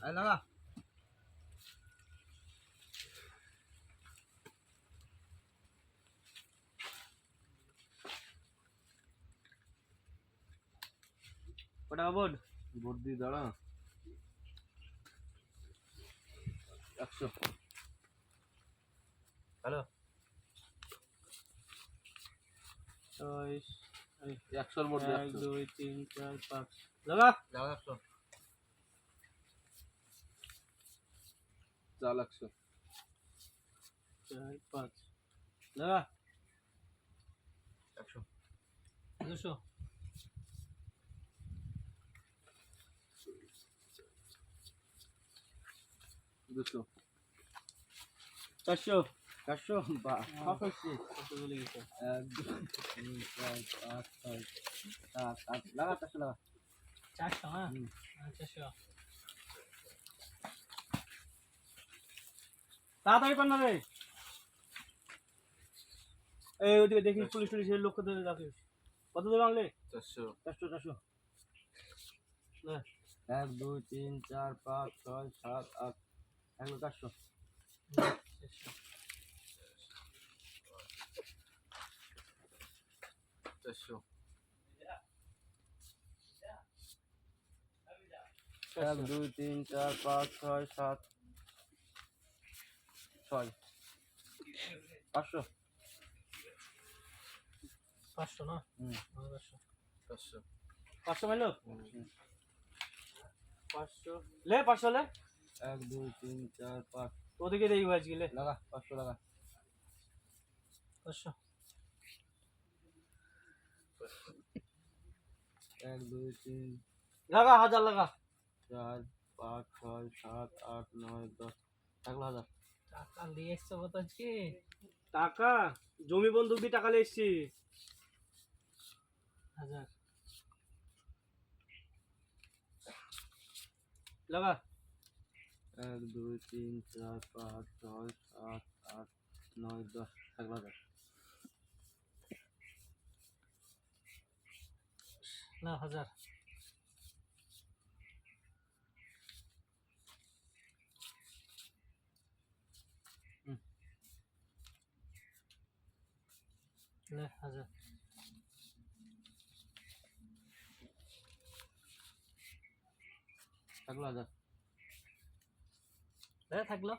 আয় লাগা কটা বোর্ড বোর্ড দিয়ে দাঁড়া একশো হ্যালো একশোর বোর্ড এক দুই তিন চার পাঁচ লাগা দাও একশো চাল একশো চার পাঁচ। লাগা একশো। দুশো। দুশো। চারশো। চারশো? বা বলে গেছে। এক দুই চার পাঁচ ছয় সাত আট। লাগা চারশো লাগা চারশো হ্যাঁ চারশো। তাড়াতাড়ি কর না রে। এই ওদিকে দেখি পুলিশ টুলিশের লক্ষ্য ধরে রাখিস কত দূর আনলে? চারশো। চারশো চারশো। না। এক দুই তিন চার পাঁচ ছয় সাত আট এগুলো চারশো। চারশো। এক দুই তিন চার পাঁচ ছয় সাত ছয় পাঁচশো। পাঁচশো না? হুম। পাঁচশো। পাঁচশো। পাঁচশো মাইলো? পাঁচশো। লে পাঁচশো লে। এক দুই তিন চার পাঁচ। ওদিকে দেখি আজকে লে। লাগা পাঁচশো লাগা পাঁচশো। এক দুই তিন। লাগা হাজার লাগা। চার পাঁচ ছয় সাত আট নয় দশ। থাকল হাজার। টাকা নিয়ে এসছো কত আজকে টাকা? জমি বন্ধুক দিয়ে টাকা নিয়ে এসছি হাজার। লাগা। এক দুই তিন চার পাঁচ ছয় সাত আট নয় দশ থাকল হাজার। না হাজার হুম। লে হাজার থাকল হাজার লে থাকল।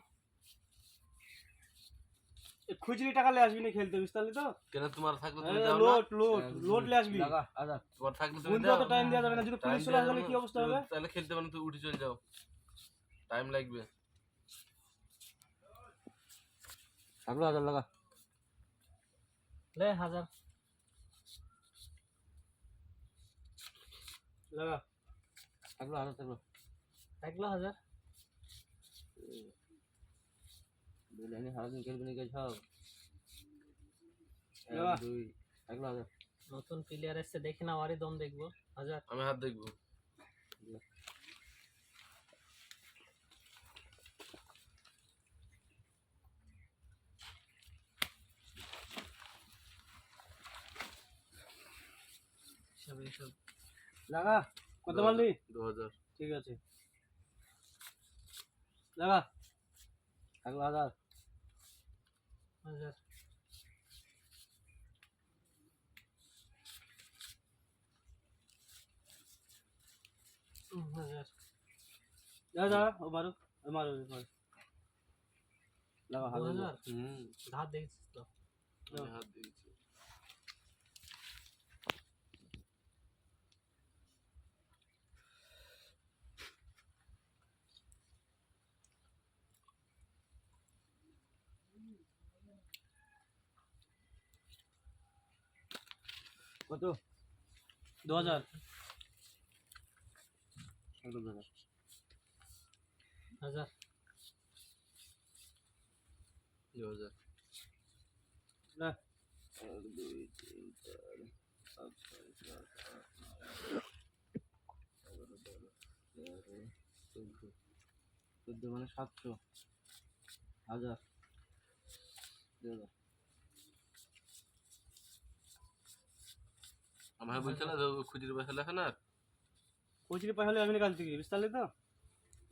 এ খুচরি টাকা লে আসবি না খেলতে বুঝতে পারলি তো? কেন তোমার থাকলে এ, তুমি দাও না? লোট লোট এক, লোট দুই, লে আসবি। লাগা হাজার তোমার থাকলে তুমি বুঝতে দাও। অত টাইম দেওয়া যাবে না যদি Time পুলিশ চলে দেওয়া আসলে যাবে কি না। অবস্থা তুমি হবে তাহলে খেলতে পারো তুই উঠে চলে যাও। টাইম লাগবে। থাকল হাজার লাগা। লে হাজার। লাগা। থাকল হাজার থাকল। থাকল হাজার। দুই লাইনে সারাদিন খেলবে নাকি সব। দুই থাকল হাজার। নতুন প্লেয়ার এসছে দেখি না ওরই দম দেখব। হাজার। আমি হাত দেখব। লাগা কত মারলি? দু হাজার। ঠিক আছে। লাগা থাকল হাজার হাজার হাজার যা ও মারো মারো মারো। লাগা হাজার হুম। ধার দেখছিস তো। হাত দিয়েছি। কত? দু হাজার। থাকল দু হাজার? দু হাজার। না। দুই তিন চার ছয় সাত আট এগারো বারো তেরো চোদ্দ চোদ্দ মানে সাতশো। হাজার। দুই হাজার। আমার বলছে না খুচরি পয়সা লেখা না। কচুরি পয়সা হলে আমি কাল থেকে বুঝতে তো?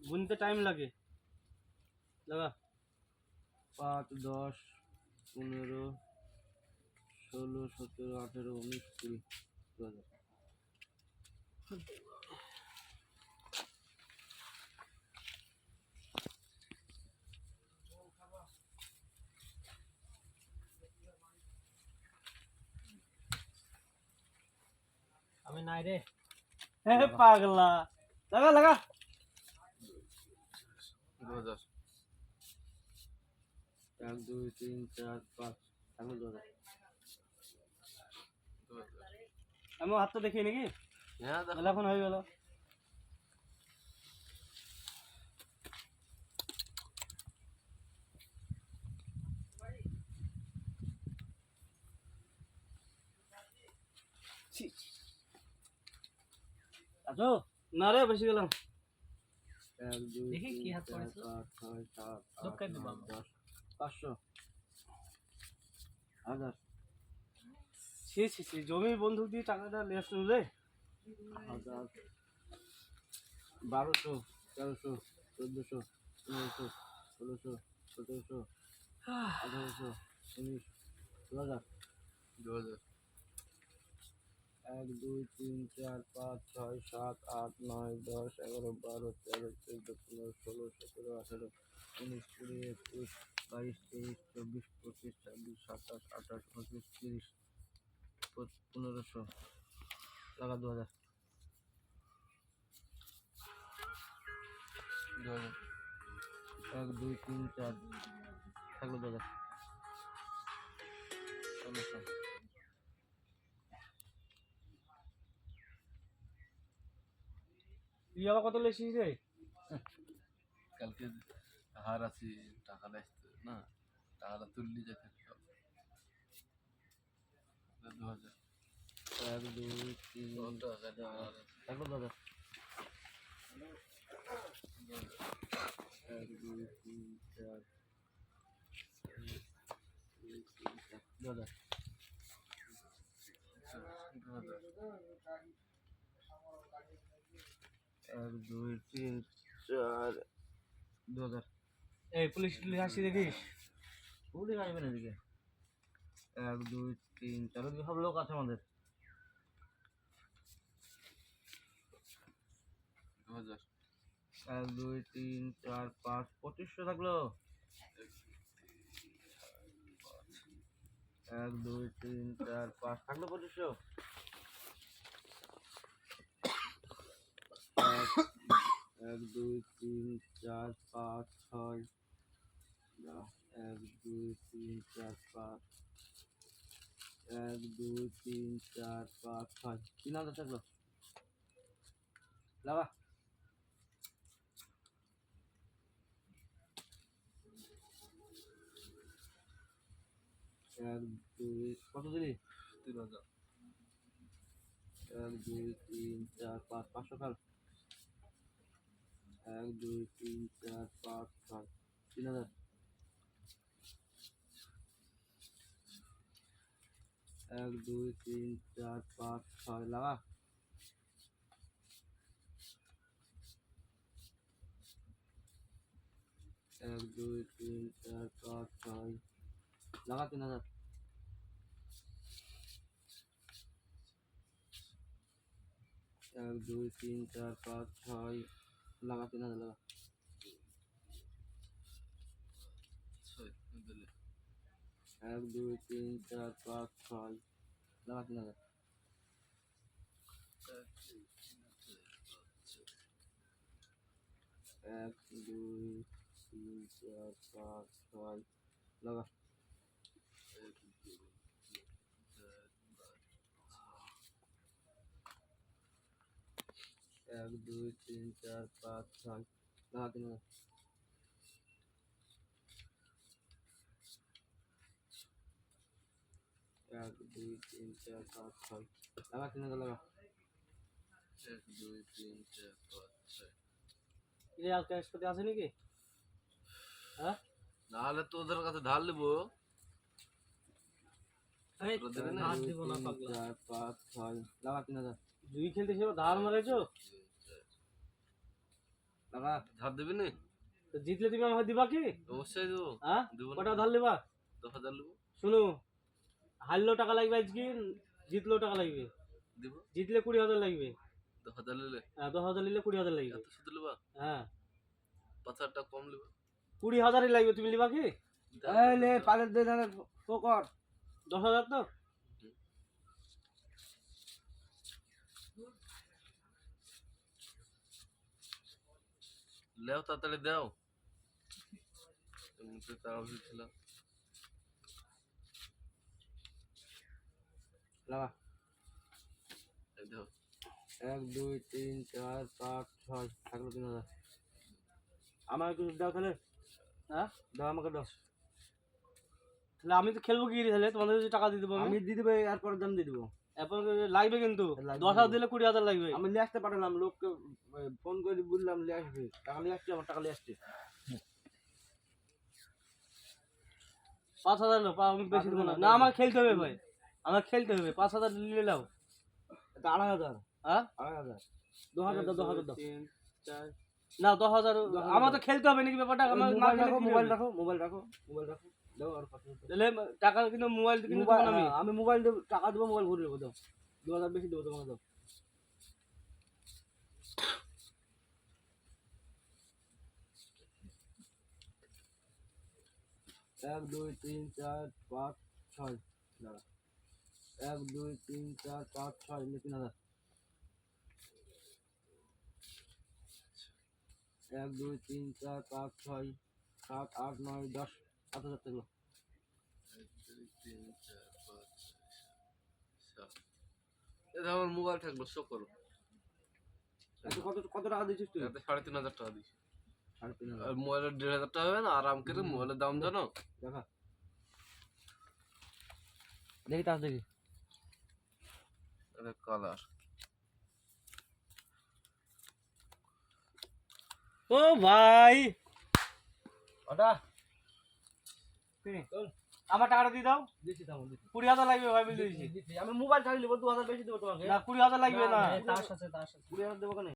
গুনতে টাইম লাগে। লাগা পাঁচ, দশ, পনেরো, ষোলো, সতেরো, আঠেরো, উনিশ কুড়ি দু হাজার নাই রে। পাগলা। লাগা লাগা। এক দুই তিন চার পাঁচ। হাজার আমি হাতটা দেখি নাকি? হ্যাঁ মেলাক্ষণ হয়ে গেল। আছো? না রে বেশি গেলাম। এক দুই কি তিন চার পাঁচ ছয় সাত আট নয় দশ পাঁচশো। হাজার। ছি ছি ছি জমি বন্ধুক দিয়ে টাকাটা লেস রে। হাজার। বারোশো তেরোশো চোদ্দোশো পনেরোশো ষোলোশো সতেরোশো আঠারোশো উনিশ দু হাজার। দু হাজার। এক, দুই, তিন, চার, পাঁচ, ছয়, সাত, আট, নয়, দশ, এগারো, বারো, তেরো, চোদ্দ, পনেরো, ষোলো, সতেরো, আঠেরো, উনিশ, কুড়ি, একুশ, বাইশ, তেইশ, চব্বিশ, পঁচিশ, ছাব্বিশ, সাতাশ, আঠাশ, উনত্রিশ, তিরিশ পনেরোশো টাকা দু হাজার এক, দুই, তিন, চার, থাকল দু হাজার তুই আবার কত লেছিস রে? কালকে হার আছি টাকাটা আসতে না টাকাটা তুললি যেতে দু হাজার। এক দুই তিন। কত টাকা দেওয়া হবে? থাকল দু এক দুই তিন চার দুই, তিন, চার, দু হাজার দু হাজার এক দুই তিন চার দু হাজার। এই পুলিশ টুলিশ আসি দেখিস? পুলিশ আসবে না এদিকে। এক দুই তিন চার ওদিকে সব লোক আছে আমাদের। দু হাজার। এক দুই তিন চার পাঁচ পঁচিশশো থাকল। এক দুই তিন চার পাঁচ থাকল পঁচিশশো। এক এক দুই তিন চার পাঁচ ছয় এক দুই তিন চার পাঁচ এক দুই তিন চার পাঁচ ছয় তিন হাজার থাকল এক দুই কত দিলি? তিন হাজার। এক দুই তিন চার পাঁচ পাঁচশো খাল এক দুই তিন চার পাঁচ ছয় তিন হাজার এক দুই তিন চার পাঁচ ছয় লাগা এক দুই তিন চার পাঁচ ছয় লাগা তিন হাজার এক দুই তিন চার পাঁচ ছয় লাগা তিন হাজার লাগা। এক, দুই, তিন, চার, পাঁচ, ছয়। লাগা তিন হাজার এক, দুই, তিন, চার, পাঁচ, ছয়। লাগা। এক দুই তিন চার পাঁচ ছয় লাগা তিন এক দুই তিন চার পাঁচ ছয়। লাগা তিন হাজার লাগা। এক দুই তিন চার পাঁচ ছয়। রে আর ক্যাশ পাতি আছে নাকি? হ্যাঁ? নাহলে তো ওদের কাছে ধার নেব না? ধার দিব না তিন, পাগলা। চার পাঁচ ছয়। লাগা তিন হাজার দুই খেলতে সে ধার মারেছো লাগা ধার দেবে না? তো জিতলে তুমি আমাকে দিবা কি? অবশ্যই দেবো। হ্যাঁ? কটা ধার লিবা দশ হাজার নেব। শুনো হারলেও টাকা লাগবে আজকে জিতলেও টাকা লাগবে। দিব। জিতলে কুড়ি হাজার লাগবে। দশ হাজার নিলে। হ্যাঁ, দশ হাজার নিলে কুড়ি হাজার লাগবে। এত শুধু নেবা? হ্যাঁ। পাঁচ হাজার টাকা কম নেবা। কুড়ি হাজারই লাগবে তুমি লিবা কি? এই লে পালের দে ধারে কর। দশ হাজার তো? লেও তাড়াতাড়ি দাও। এমনিতে তাড়াহুড়ো ছিল। এক দুই তিন চার পাঁচ ছয় থাকল তিন হাজার আমার কিছু দাও তাহলে। হ্যাঁ? দাও আমাকে দাও। তাহলে আমি তো খেলব কি তাহলে? তোমাদের যদি টাকা দিয়ে দেবো আমি? আমি দিয়ে দেবো এরপর দাম দিয়ে দেবো। এখন লাগবে কিন্তু দশ হাজার দিলে কুড়ি হাজার লাগবে। আমি নিয়ে আসতে পাঠালাম লোককে ফোন করে বললাম নিয়ে আসবে টাকা নিয়ে আসছে আমার টাকা নিয়ে আসছে। পাঁচ হাজার নাও, পা- আমি বেশি দেবো না। না আমার খেলতে হবে ভাই। আমার খেলতে হবে পাঁচ হাজার নিলে নাও। আড়াই হাজার। হ্যাঁ আড়াই হাজার। দু হাজার দাও দু হাজার দাও। না দশ হাজার আমার তো খেলতে হবে নাকি ব্যাপারটা? আমার মোবাইল রাখো মোবাইল রাখো মোবাইল রাখো মোবাইল রাখো। দাও আর পাঁচ তাহলে টাকা কিন্তু মোবাইল কিন্তু আমি। আমি মোবাইল দেবো টাকা দেবো মোবাইল ঘুরে দেবো দাও। দু হাজার বেশি দেবো তোমাকে দাও। এক দুই তিন চার পাঁচ ছয়। দাঁড়া। এক দুই তিন চার পাঁচ ছয় এমনি তিন হাজার। এক দুই তিন চার পাঁচ ছয় সাত আট নয় দশ। এই দেখো আমার মোবাইল থাকল শো করো। আচ্ছা কত কত টাকা দিচ্ছিস তুই? এতে সাড়ে তিন হাজার টাকা দিচ্ছি সাড়ে তিন হাজার। আর মোবাইলের দেড় হাজার টাকা হবে না আরাম করে মোবাইলের দাম জানো? দেখা। দেখি তাস দেখি। এটা কালার ও ভাই! ওটা? আমার টাকাটা দিয়ে দাও। দিচ্ছি তাও দিচ্ছি কুড়ি হাজার লাগবে ভাই বলে দিচ্ছি আমি মোবাইল ছাড়ি নেব দু হাজার বেশি দেবো তোমাকে। না কুড়ি হাজার লাগবে না কুড়ি হাজার দেবো কেন?